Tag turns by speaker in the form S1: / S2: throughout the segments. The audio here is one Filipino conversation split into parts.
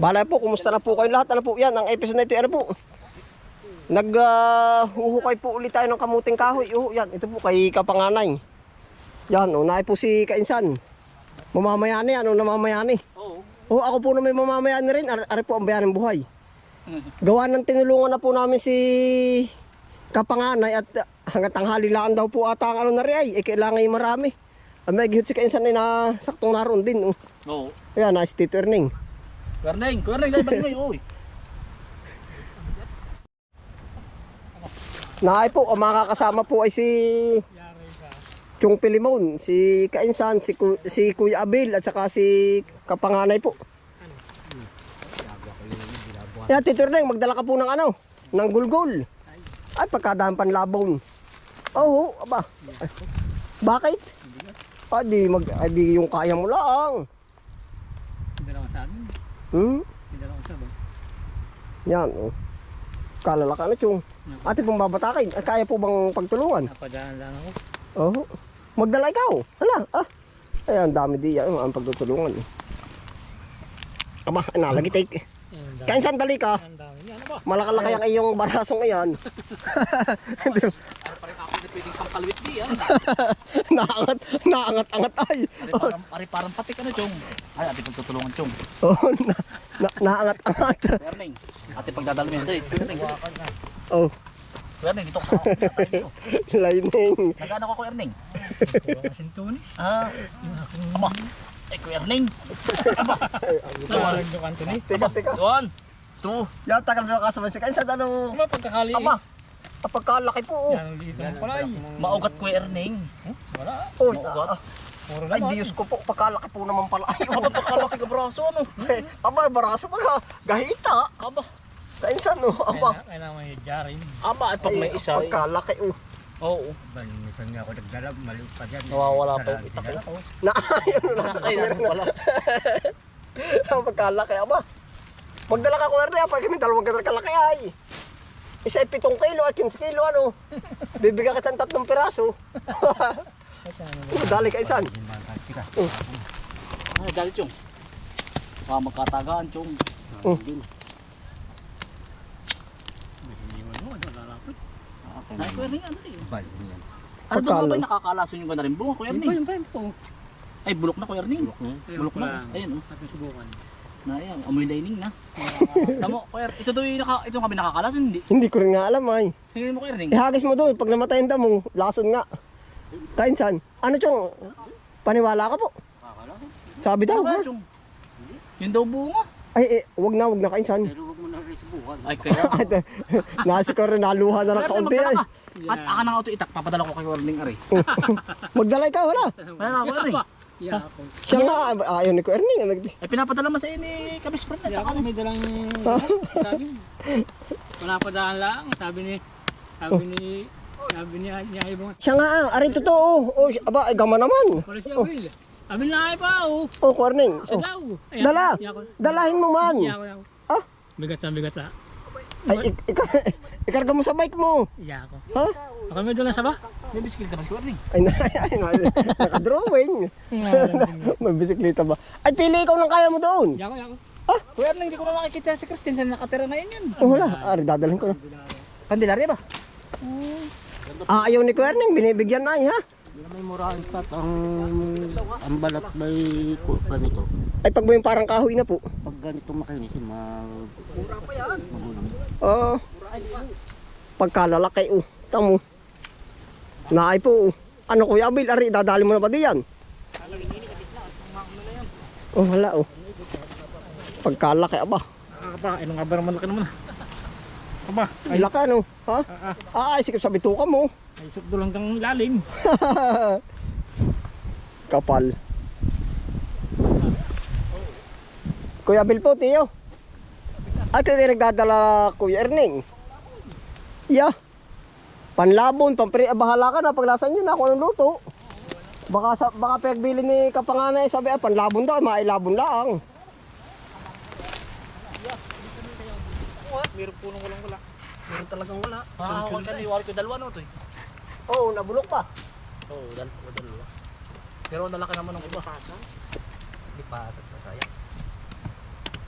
S1: Bala po, kumusta na po kayo lahat? Ano po yan? Ang episode na ito, ano po? Naghuhukay po ulit tayo ng kamuting kahoy. Oh, yan, ito po kay Kapanganay. Yan, unay po si Kainsan. Mamamayani, ano namamayani?
S2: Oo.
S1: Oh, ako po na may mamamayani rin. Ar ari po ang bayaning buhay. Gawa ng tinulungan na po namin si Kapanganay at uh, hanggat ang halilaan daw po ata ang ano na rin ay, eh, kailangan yung marami. Ang may gihit si Kainsan ay na saktong naroon din. Oh.
S2: Oo.
S1: Ayan, na si Tito Erning.
S2: Kuwerneng, kuwerneng, dahil balik mo yun.
S1: Naay po, ang makakasama po ay si Chong Pilimon, si Kainsan, si, Ku- si Kuya Abil at saka si Kapanganay po. Yan, Tito Erneng, magdala ka po ng ano, ng gulgol. Ay, pagkadaan panlabon. Oo, aba. Ay, bakit? Ah, di, mag, ah, di yung kaya mo lang.
S2: Hindi naman sa amin.
S1: Hmm? Yan, oh. Kalalaka na, Chong. Ate pong babatakin, ay, kaya po bang pagtulungan?
S2: Napadaan lang ako.
S1: Oo. Magdala ikaw. Hala, ah. Ay, ang dami di yan. Ang pagtutulungan. Aba, nalagi take.
S2: Ang
S1: Kaya sandali ka.
S2: Ano ba?
S1: Malakalaki ang iyong barasong iyan.
S2: pwedeng pampalwit di ah.
S1: naangat, naangat, angat ay.
S2: Ari parang, ari parang patik ano, Chong. Ay, ate pagtutulungan, Chong.
S1: Oh, na, na, naangat, angat.
S2: Kuwerneng. Ate pagdadalo yan. Dali, kuwerneng.
S1: Oh,
S2: Kuwerneng, dito ka.
S1: lining.
S2: Nagano ka, kuwerneng? Ah, ama. Ay, kuwerneng.
S3: Tawalag yung Anthony.
S1: Teka, teka.
S2: One, two.
S1: Yan, tagal mo nakasabay si Kainsan. Ano?
S3: Ano pagkakali?
S1: Kapagkalaki po. Oh.
S3: Yan ang liit ng palay.
S2: Maugat kuwerneng.
S3: Wala.
S1: Oh,
S2: Maugat.
S1: ah,
S3: Puro
S1: ay,
S3: naman.
S1: Diyos ko po, pagkalaki po naman pala. Ay.
S2: Aba, pagkalaki ka braso, ano?
S1: Eh, aba, baraso pa ka. Gahita.
S2: Aba.
S1: Kainsan, oh. Aba.
S3: Kailangan kailangan may jarin.
S2: Aba, at pag may
S1: Ay,
S2: isa. eh.
S1: Pagkalaki, oh.
S2: Oo.
S4: Minsan nga ako nagdala, maliit pa dyan.
S2: Nawawala pa yung itak ko.
S1: Na, ayun, nasa
S2: Ay, ano
S1: na.
S2: pala.
S1: Ang pagkalaki, aba. Magdala ka kuwerte, apa kami dalawang kalaki ay. Isa ay pitong kilo at 15 kilo, ano. Bibigyan kita ng tatlong piraso. Dali ka isan.
S2: Ay, dali, Chong. Baka magkatagaan, Chong.
S1: Oh.
S2: Ay, kuya rin, ano rin.
S4: Balik mo yan.
S2: Ano doon
S1: Pagkalo.
S2: ba yung nakakalason yung ganda rin? Bunga, kuya rin. Ay, bulok na, kuya rin. Bulok na. Ayun, oh.
S3: At subukan.
S2: Na, ayan, amoy lining na. Tamo, kuya, ito daw yung naka, ito kami nakakalason, hindi.
S1: Hindi ko rin nga alam ay.
S2: Tingnan mo, kuya rin.
S1: Ihagis mo doon, pag namatay ang damo, lason nga. Kainsan, ano chong? Paniwala ka po. Sabi daw, ha?
S2: Ano, Chong? Yun daw bunga.
S1: Ay, eh, wag na, wag na kainsan.
S4: Pero huwag mo na rin subukan.
S2: Ay, kaya.
S1: Nasi ko rin, naluha na ng kaunti ay.
S2: ka. At aka na nga ito itak, papadala ko kay Warning Ari.
S1: Magdala ikaw, wala.
S2: Wala na.
S3: Yeah, ako.
S1: Siya nga, ah, ayaw ni ko Erning.
S2: Ay, pinapadala mo sa ini, Kamis Friend, at
S3: Yeah,
S2: saka
S3: ako may dalang saging. Wala pa daan lang. Sabi ni, sabi ni, sabi ni, niya ibang,
S1: Siya nga, ah, aray totoo. Oh, aba, ay gama naman.
S3: wala siya, Will. Sabi na ay pa, oh.
S1: Oh.
S3: Siya
S1: Oh. Dala. Dalahin mo man. Ah?
S3: Bigat na, bigat na.
S1: Ay, ik- ik- ikarga mo sa bike mo.
S3: Iya ako.
S1: Ha?
S3: Ako may dala sa ba?
S2: May bisikleta na si Warning.
S1: Ay, na, ay, na, nakadrawing. May bisikleta ba? Ay, pili ikaw ng kaya mo doon.
S3: Iya ako, iya ako.
S2: Kuya Warning, hindi ko na nakikita si Christine, saan nakatira ngayon yan?
S1: Oh, wala. Ari, dadalhin ko na.
S2: Candelaria ba?
S1: Ah, ayaw ni Corning, binibigyan na ay, ha?
S4: Na may murahan pa ang, ang balat may kupa nito.
S1: Ay, pag mo yung parang kahoy na po.
S4: Pag ganito makinisin, mag... Mura pa yan.
S1: Oo. pagkalalaki, oh. Tamo. Naay po. Ano, Kuya Abil, ari, dadali mo na ba diyan? Oh, wala, oh. Pagkalaki, aba.
S3: Aba, ano nga ba naman laki naman? Aba,
S1: Ay, laki, ano? Ha?
S3: ah,
S1: Ah, ay, sikip sa bituka mo.
S3: ay sukdo lang kang lalim.
S1: Kapal. Kuya Bill po, tiyo. Ay, kayo nagdadala, Kuya Erning. Yeah. Panlabon, pampri, ah, bahala ka na, paglasan nyo na kung anong luto. Baka, sa, baka pagbili ni Kapanganay, sabi, ah, panlabon daw, mailabon lang.
S3: Meron po nung walang wala.
S1: Meron talagang wala.
S2: Sunod ka ni Wari ko dalawa no to eh.
S1: Oo, oh, nabulok pa.
S2: Oo, dalawa, dalawa. Pero ang lalaki naman ng iba. Di pasat na sayang.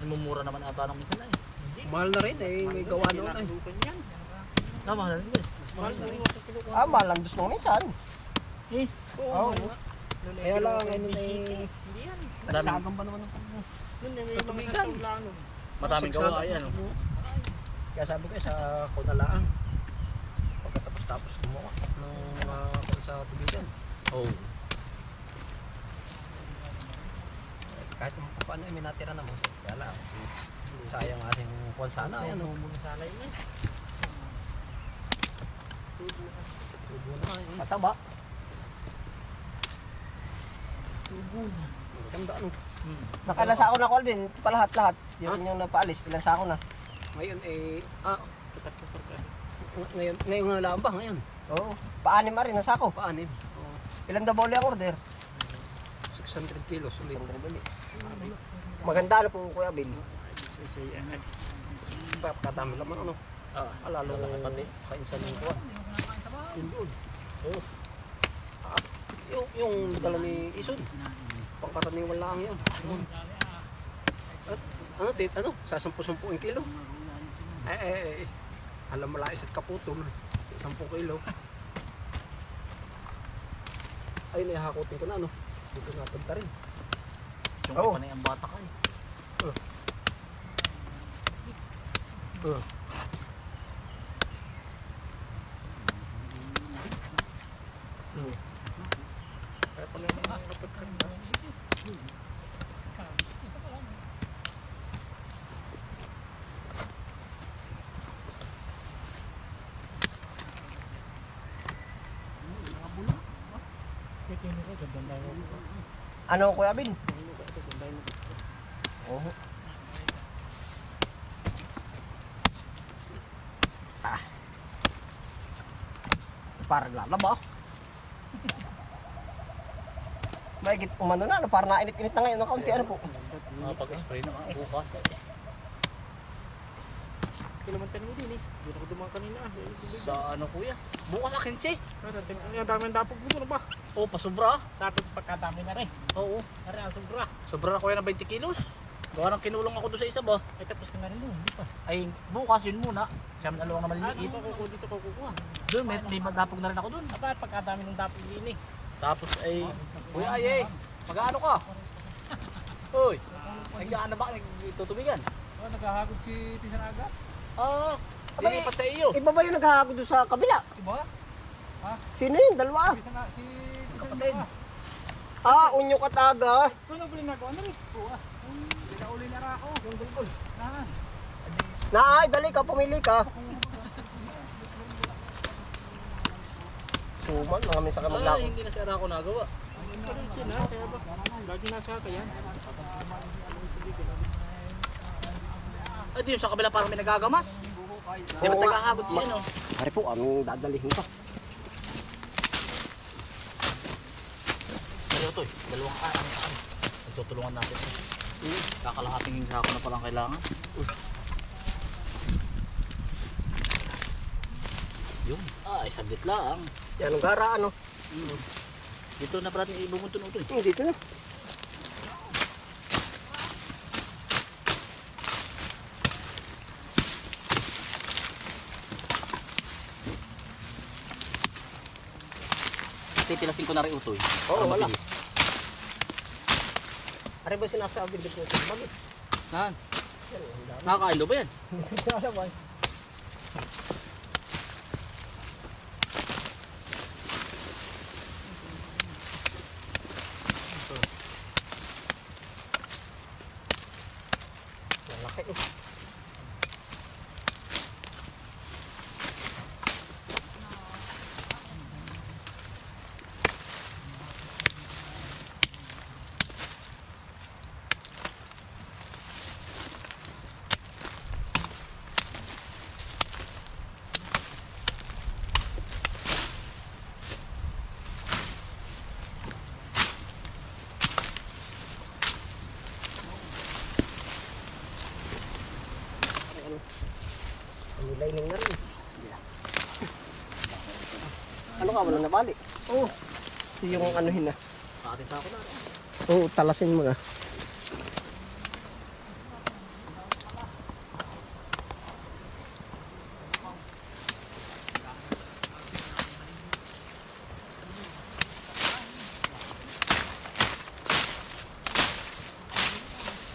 S2: Mumura naman ata ng minsan na eh.
S1: Mahal na rin eh, may gawa noon eh.
S2: Tama, mahal rin guys.
S3: Na.
S1: Ah, mahal ang dos nung minsan.
S2: Eh,
S1: Oo. Kaya lang, ngayon eh,
S3: Hindi yan.
S2: Maraming,
S1: ba naman ang
S3: Nun eh, may mga
S1: Tubigan.
S3: nagtaulaan nun.
S2: maraming gawa yan. oh.
S1: Kaya sabi ko sa kunalaan. Pagkatapos tapos gumawa ng mga uh, sa tubigan.
S2: Oh.
S1: Kahit kung paano ay may natira naman. Kaya lang, sayang ang ating kwan sana. Ayan, oh.
S3: Muna sana yun eh.
S1: Na. eh. Mataba. Tubo na. Maganda ano.
S2: Hmm.
S1: Nakailan sa ako na call din, pa lahat-lahat. Yun yung napaalis, ilan sa ako na. Ngayon eh, ah, ng- ngayon, ngayon nga lang ba ngayon? Oo. Paanim na rin ang sako. Paanim. Oo. Ilan daw bawli ang order? 600 kilos ulit. Maganda na po Kuya Bill. Kadami naman ano.
S2: Ah,
S1: Alalo
S2: Malaki pati.
S1: kainsan yung kuha. Yun doon. Oo. Ah, yung, yung dala ni Ison. Pangkaraniwan lang yun. At, ano, tit, ano, sa 10-10 kilo. Eh, eh, eh, alam mo lang isa't kaputol. Sa 10 kilo. Ay, nahahakutin ko na, ano. Dito na punta rin.
S2: yung oh. panay ang bata ka eh.
S3: Kaya pala yung mga kapatid.
S1: Ano, Kuya Bin? Oo. Ah. Parang lalaba. Mahigit umano na, ano, parang nainit-init na ngayon ng kaunti. Ano po?
S2: Mga pag-spray na bukas.
S3: Kilometer mo din eh. Na ako dumaan kanina. ah. Eh.
S2: Sa ano kuya? Bukas akin si.
S3: Dating- Ang dami ang dapog mo na ba?
S2: Oh, pasobra.
S3: Sa atin pagkadami na rin.
S2: Oo.
S3: Nari ang sobra.
S2: Sobra na kuya ng 20 kilos. Gawa ng kinulong ako doon sa isa ba?
S3: Ay tapos ka na rin doon. Pa.
S2: Ay, bukas yun muna. Siyam na luwang na maliliit.
S3: dito ko dito ko kukuha.
S2: Doon, may, may madapog na rin ako doon.
S3: Aba, pagkadami ng dapog din eh.
S2: Tapos ay, Kuya ay eh, mag-ano ka? Uy, nag-ano ba? Nagtutubigan?
S3: Oh, naghahagod si Tisaraga.
S2: Ah,
S1: Abay,
S2: lilipat sa iyo.
S1: Iba ba yung naghahagod doon sa kabila?
S3: Diba?
S1: Sino yun? Dalawa.
S3: Si Sana, si
S2: Kapatid.
S1: Ah, unyo kataga.
S3: Kung ano bilhin ako, ano rin? Kuha. Pinauli na ra ako. Yung gulgol. Nahan.
S1: Na, ay, dali ka, pumili ka. Suman, mga minsan ka
S2: Ay,
S1: maglako.
S2: hindi na siya ako nagawa.
S3: Ano rin sila, kaya ba? Lagi nasa ka yan.
S2: Ay, di yun sa kabila parang may nagagamas. Di ba tagahabot siya, no?
S1: Pare po, ang dadalihin ka.
S2: Pero ito, dalawang ka, ano, ano. Nagtutulungan natin. Kakalahating yung sako na palang kailangan. Yun. Ay, saglit lang.
S1: Yan ang gara, ano.
S2: Dito na natin ibumuntun ito eh.
S1: Hmm, dito na.
S2: Titilasin ko na rin eh.
S1: Oo, wala.
S2: mabilis.
S1: Pare ba sinasabi dito sa bagit?
S2: Saan? Nakakain daw ba yan?
S1: Alam Malaki May lining na rin. Ano ka, walang nabali? Oo. Oh. Yung anuhin ah.
S2: na. Pati sa ako na. Ah.
S1: Oo, oh, talasin mo na.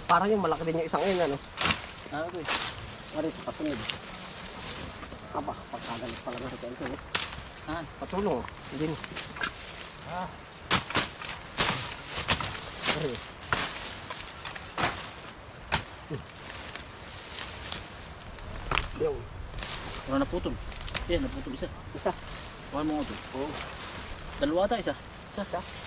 S1: Parang yung malaki din yung isang yun, ano?
S2: Ano ko eh.
S1: Pare, pasunod. Aba, pagkagalit pala na ito. eh.
S2: Ah,
S1: Patulong. Hindi.
S2: Ah.
S1: Pare. Yung
S2: wala naputol. Yan, naputol isa.
S1: isa.
S2: Kuha mo ito. Oo. Dalawa ata isa. Isa.
S1: Isa.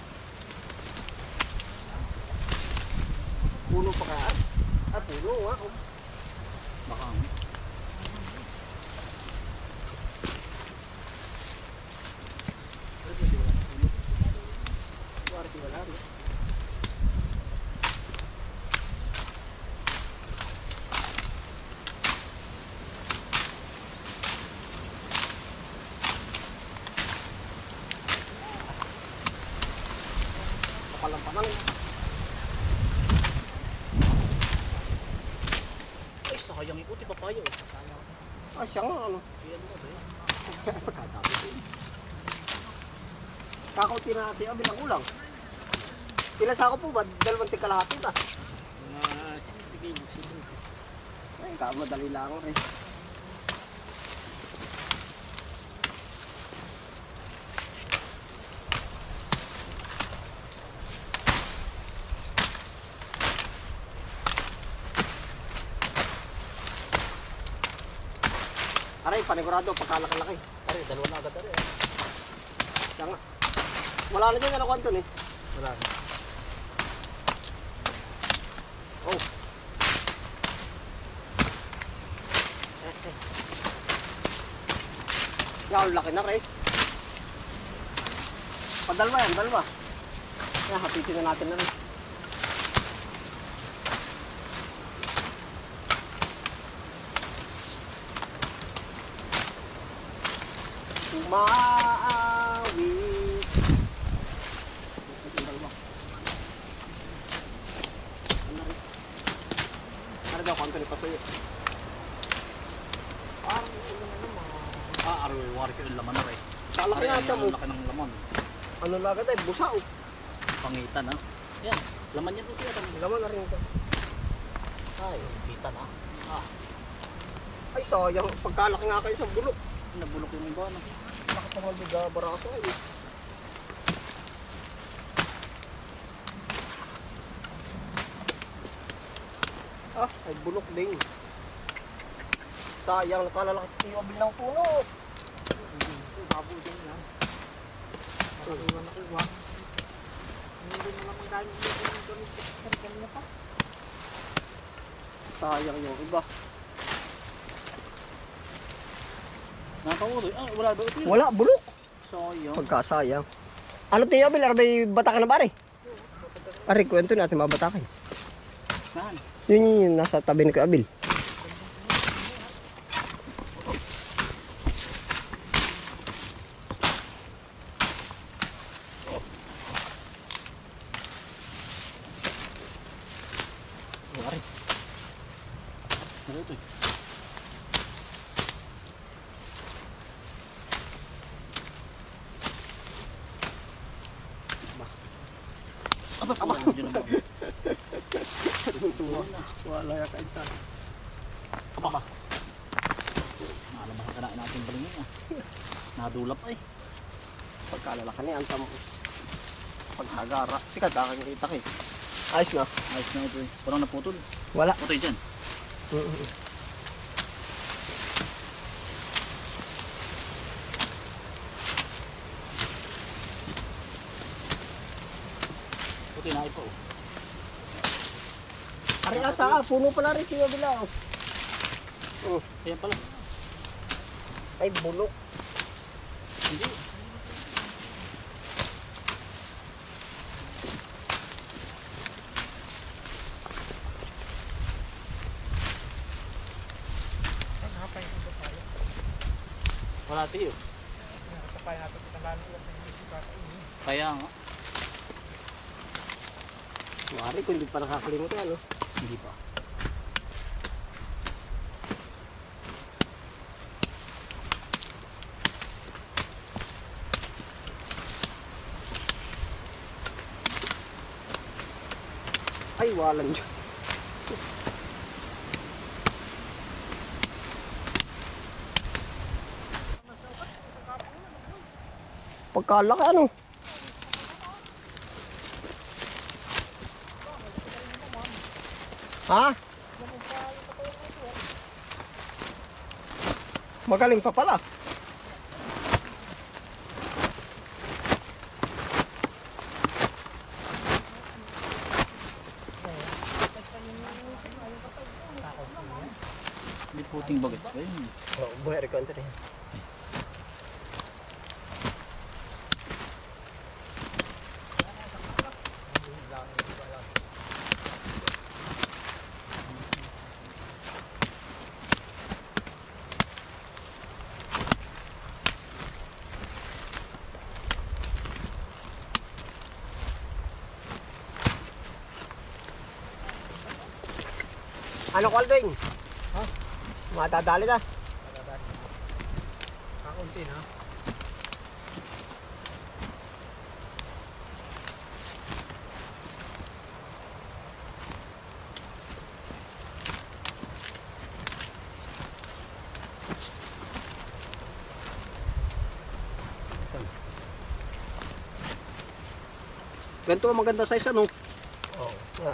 S2: Ay, sayang yung uti papayo.
S1: Ah, siya nga ano.
S2: Yan mo ba yan?
S1: Kakauti na natin ang bilang ulang. Ilan sa ako po ba? Dalawang tikalahati ba?
S3: Mga 60 kilos.
S1: Ay, kamadali lang rin. Aray, panigurado, pagkalaki-laki.
S2: Ari, dalawa na agad ah.
S1: Siya nga. Wala na dyan, ano kwanto ni?
S2: Wala na.
S1: Oh. Yan, laki na rin. Padalwa yan, dalawa. Yan, hapitin na natin na rin. Maawi. Ano daw, kwanto ni Pasoy?
S2: Ah, yung wari ko yung laman na rin.
S1: Kalaki
S2: Ari,
S1: nga ito mo.
S2: laki ng laman.
S1: Ano lagad ay busa oh.
S2: Pangitan ha. Yan, laman yan.
S1: Laman na rin ito.
S2: Ay, kita na. Ah,
S1: Ay sayang, pagkalaki nga kayo sa bulok.
S2: nabulok yung iba. No?
S1: Bakit naman biga baraso ay. Ah, ay bulok din. Sayang, nakalalaki yung bilang puno. Babo din yan. Iwan na iwan. Hindi mo naman galing dito ng ganun sa kanina pa. Sayang yung iba.
S2: Nakauloy. Ah, wala ba ito?
S1: Wala, bulok.
S2: Sayang.
S1: Pagkasayang. Ano tiyo, Abel? Arbay batakan na ba rin? Ari, kwento natin mabatakan.
S2: Saan?
S1: Yun yun yun, nasa tabi ni Kuya Abil.
S2: Wari. Ano ito? eh? Aba, aba.
S1: Wala ya kainsan.
S2: Aba. Nalabahan ka na natin balingin ah. Nadulap ay.
S1: Pagkalalaki ni Antam. Paghagara. Sikat, aking kita kay. Ayos na.
S2: Ayos na ito eh. Parang naputol.
S1: Wala.
S2: Putay dyan.
S1: Mm-mm.
S2: Putay na ipo. oh.
S1: Ari ata, ah, puno pala rin siya bila. Oh.
S2: Ayan pala.
S1: Ay, bulok.
S2: Hindi. Wala tiyo. Kaya nga.
S1: Mari kung hindi pa nakakalimutan, ano?
S2: Hindi pa.
S1: Ay, walang dyan. Pagkalaki ano? Ha? Magaling pa pala.
S2: May puting bagets ba yun?
S1: Oh, buhay ko rin. Ano ko? Ha? Madadali na.
S2: Kakunti na.
S4: Ganito ang maganda size ano?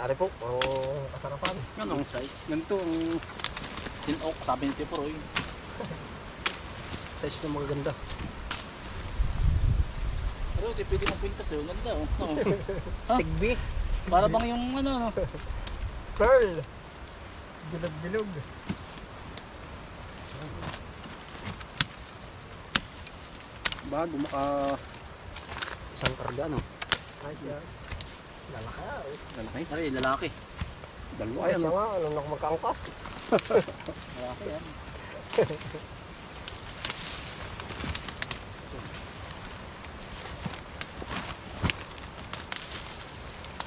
S1: Oh, ari po. Oh, kasarapan.
S2: Yan ang size.
S4: Ganito ang
S2: Sinok, sabi ni Tipo Roy.
S4: size na maganda.
S2: Pero di pwede mong pintas eh. Ganda oh. Oo.
S1: Tigbi.
S2: Para bang yung ano, ano.
S1: Pearl. Bilog-bilog.
S4: Bago maka isang karga ano?
S1: Ay, yan. Lalaki ah. eh.
S4: Lalaki.
S2: Ay, lalaki.
S4: Dalawa
S1: Ay,
S4: yan.
S1: siya
S4: oh.
S1: nga. Ano na magkaangkas.
S2: Lalaki yan.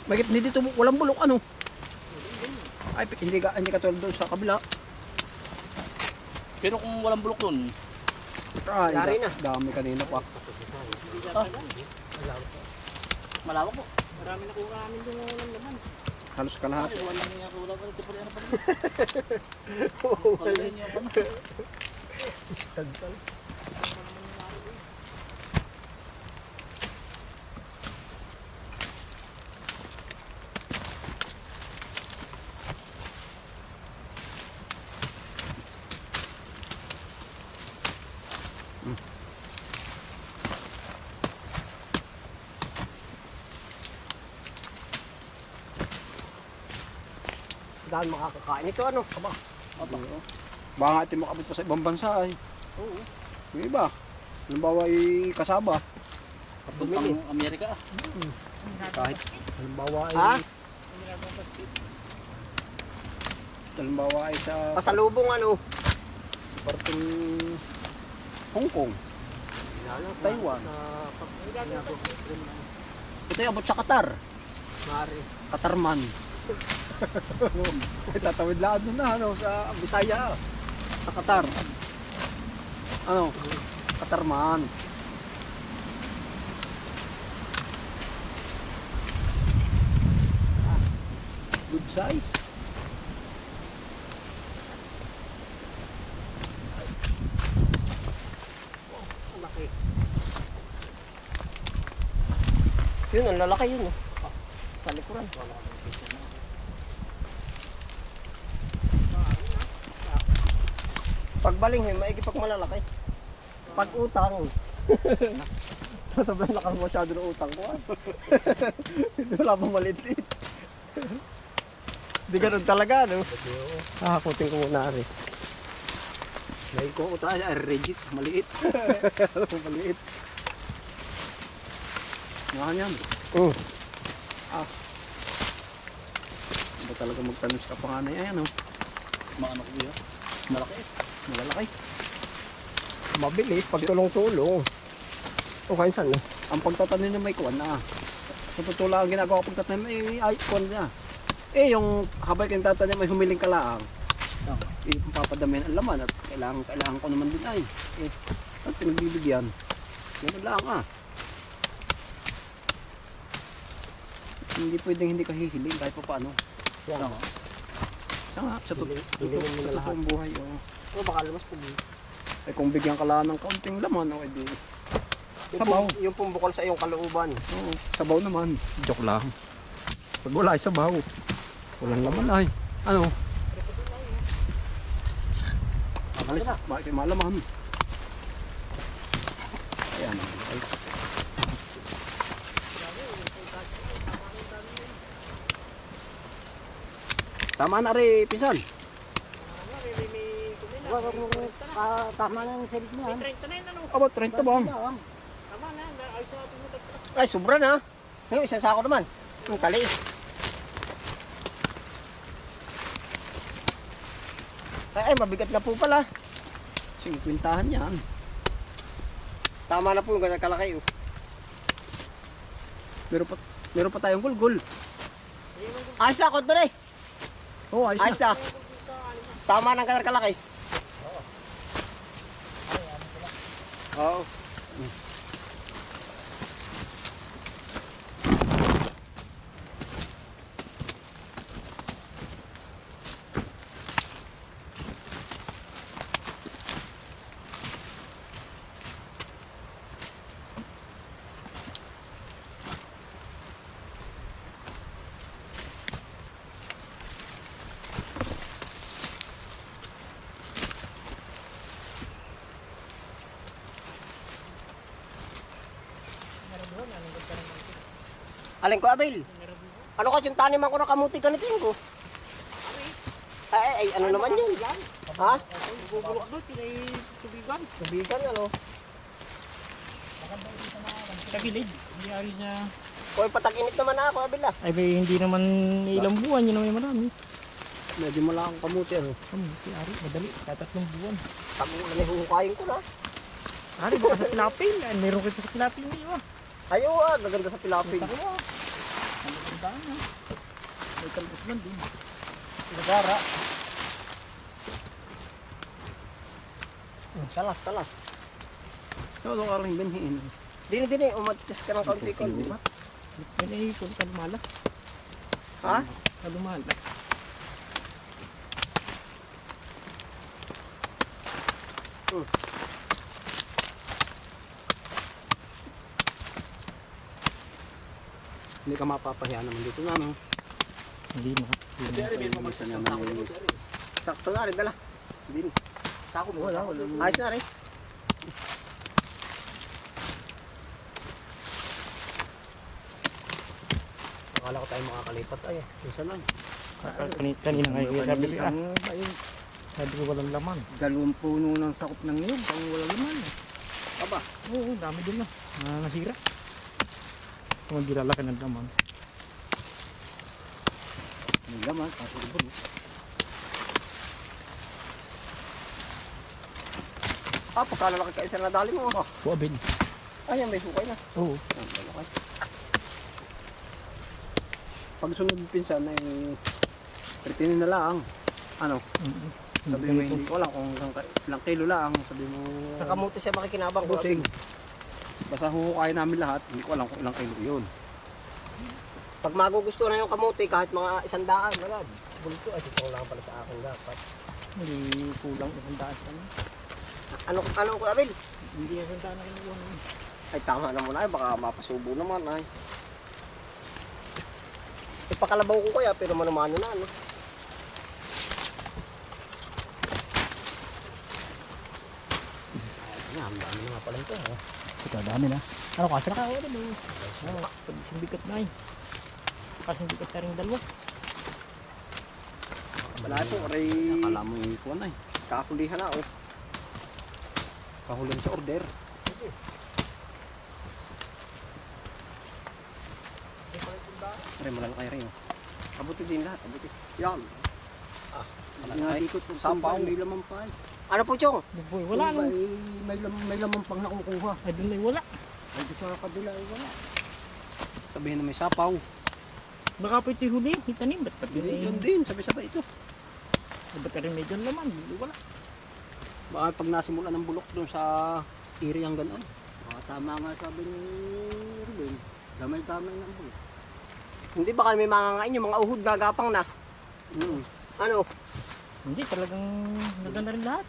S4: Bakit hindi dito walang bulok ano? Ay, hindi ka hindi ka tulad doon sa kabila.
S2: Pero kung walang bulok dun,
S4: Ay,
S1: Yari
S4: da-
S1: na.
S4: Dami kanina pa.
S2: ah, malawak po.
S3: Marami na kuha namin doon ng laman.
S4: Halos kalahati.
S2: Ay, wala nga wala pa. Tipo Roy, ano pa rin. Wala niyo ano.
S1: Dahil makakakain ito ano. Aba.
S4: Aba. Baka nga ito makabit pa sa ibang bansa ay.
S2: Oo.
S4: Yung iba. Halimbawa ay kasaba.
S1: Bumili.
S2: Puntang Amerika ah.
S4: Kahit halimbawa ay
S1: Ha?
S4: halimbawa ay sa
S1: Pasalubong ano.
S4: parting Hong Kong, Taiwan. Ito yung abot sa Qatar.
S1: Mari.
S4: Qatarman. Tatawid lang doon na ano, sa Bisaya. Sa Qatar. Ano? Qatarman. Good size.
S1: Yun, ang lalaki yun. Oh. Sa likuran. Pagbaling, eh, maigi pag malalaki. Pag utang. Sabihin lakas masyado ng utang ko. ah. Wala pa maliit-liit. Di ganun talaga, no? Nakakutin ko muna rin.
S4: May ko uta ay rigid, maliit. maliit. Yan yan.
S1: Mm.
S4: Ba talaga magtanim sa kapanganay ay ano?
S2: Mga ano ko yun. Malaki eh.
S4: Malalaki.
S1: Mabilis, pag tulong-tulong. O kain saan, no?
S4: Ang pagtatanim niya may kuwan na. Sa totoo lang ang ginagawa ko pagtatanim ay ay kuwan niya. Eh yung habang kang tatanim ay humiling ka lang.
S2: Ah.
S4: Eh papadamihan ang laman at kailangan kailangan ko naman din ay. Eh at pinagbibigyan. Ganun lang ah. Hindi pwedeng hindi ka hihiling kahit pa paano.
S1: Yan.
S4: Siya nga, sa totoo- totoong buhay. Oh.
S1: Oh, baka lumas po.
S4: Eh kung bigyan ka lang ng kaunting laman, oh, edi.
S1: Yung,
S4: Sabaw.
S1: pum- yung pumbukol sa iyong kalooban.
S4: Oo, sabaw naman. Joke lang. Pag wala ay sabaw. Walang laman ay. Ano? Makalis. Bakit malaman? Ayan. Ay. Tama na rin, pisan.
S1: tama na yung service niya.
S3: 30 na yun ano.
S4: Aba, 30 ba?
S3: Tama na. Ayos na tumutot.
S1: Ay, sobra na. Yung isang sako naman. Yung tali. Ay, mabigat na po pala.
S4: 50 yan.
S1: Tama na po yung ganyan kalaki. Oh.
S4: Meron pa, meron pa tayong gulgul.
S1: Ayos na, konto na eh.
S4: Oo, ayos,
S1: Ayos
S4: na.
S1: na. Tama ng kalaki. Oo. Alin ko, Abel? Ano ka yung tanim ako na kamuti ka nito yun ko? Ay, ay, ano naman yun? Ha?
S3: Bubulok doon. Pinay tubigan.
S1: Tubigan, ano?
S3: Sa gilid. Hindi ari niya.
S1: Hoy, patag-init naman ako, Abel ah.
S3: Ay, may hindi naman ilang buwan. Yun naman marami.
S4: Medyo malakang kamuti. Ano?
S3: Si Ari, madali. Tatatlong buwan.
S1: Tamulan na huhukayin ko na.
S3: Ari, baka sa tilapil. Ay, meron kita sa tilapil niyo ah.
S1: Ayaw ah, gaganda sa pilapig.
S3: Kita Ang ah. May talbos man din.
S1: Nagara. Talas, talas.
S4: Ito, ito ka rin binhiin.
S1: Dini, dini, umatis ka ng kaunti ko, di ba?
S3: Yan ay kung kalumala.
S1: Ha?
S4: Hindi ka mapapahiya naman dito na. No?
S3: Hindi na.
S1: Sakto na rin, dala. Dini.
S4: Sako mo. Wala, wala.
S1: Ayos na rin.
S4: Akala ko tayo makakalipat ay. Minsan lang.
S3: Kanina, ngayon. Sabi ko. Sabi ko walang laman.
S4: Dalawang puno ng sakop ng niyog. Pang wala naman.
S1: Aba,
S3: Oo, dami din na. Ah, nasira. Kung hindi lalaki ng laman.
S4: May laman. Kasi ibon.
S1: ah, pagkalalaki ka isa na dali mo. Oh.
S3: Buabin.
S1: Ayan, may hukay na.
S3: Oo.
S4: Pag sunod pinsan ay pretinin na lang. Ano? Sabi mo hindi ko alam kung ilang, ka- kilo lang. Sabi mo
S1: Sa kamuti siya makikinabang ko.
S4: busing. Basta huhukayin namin lahat. Hindi ko alam kung ilang kilo yun.
S1: Pag magugusto na yung kamuti, kahit mga isang daan, wala. Bulto, ay ito lang pala sa akin dapat.
S3: Hindi kulang isang daan sa kanya.
S1: Ano, ano ko, Abel?
S3: Hindi isang daan na kinuha namin.
S1: Ay, tama na muna ay, baka mapasubo naman ay. Ipakalabaw ko kaya, pero manumano na, ano. Ay, ang dami na nga pala ito, oh.
S3: Ito, dami na. Ano kasi nakawa din eh. Ano, pag simbikat na eh. Kasi simbikat na rin dalawa.
S1: Wala ito, aray,
S4: Akala mo yung ikuan ay.
S1: kakulihan na, oh.
S4: Kahulan sa order. Pare, malalaki rin. oh.
S1: Abuti din lahat, abuti. Yan.
S4: Malalaki.
S1: Sampaw.
S4: May laman pa ay.
S1: Ano po, Chong?
S3: Boy, wala
S4: May,
S3: nung.
S4: may, lam- may laman pang nakukuha.
S3: Ay, doon ay wala.
S4: Ay, di sa kabila ay wala. Sabihin na may sapaw.
S3: Baka po ito huli, itanim. Ba't ba't
S4: Hindi,
S3: yun
S4: yun din. Sabi-sabay ito.
S3: Ba't rin medyo laman? Hindi wala.
S4: Baka pag nasimula ng bulok doon sa iri ang gano'n. Baka tama nga sabi ni Ruben. Damay-damay ng bulok.
S1: Hindi ba kayo may mga ngain yung mga uhod gagapang na?
S4: Mm.
S1: Ano?
S3: Hindi, talagang naganda rin lahat.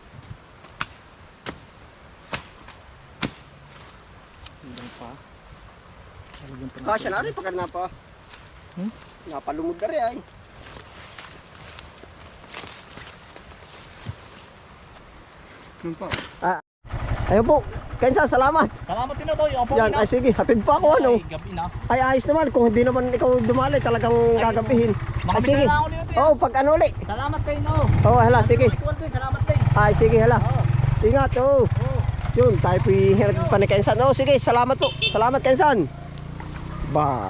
S3: Hanggang pa. Talagang pa.
S1: Kasya na rin pagka napa.
S3: Hmm?
S1: Napalumod na rin ay.
S4: Yun pa.
S1: Ayun po. Kensa, salamat.
S2: Salamat din ito. Yung po
S1: Yan, ay sige, hatid pa ako ano.
S2: Ay, gabi na.
S1: Ay ayos naman, kung hindi naman ikaw dumali, talagang gagabihin. Ay sige.
S2: na ako nito.
S1: Oo, oh, pag ano ulit.
S2: Salamat kayo no.
S1: Oh, hala, sige.
S2: Salamat din.
S1: Ay, sige, hala.
S2: Oo.
S1: Ingat,
S2: oo.
S1: Yun, tayo po yung pa ni Kensan. Oo, sige, salamat po. Salamat, Kensan. Bye.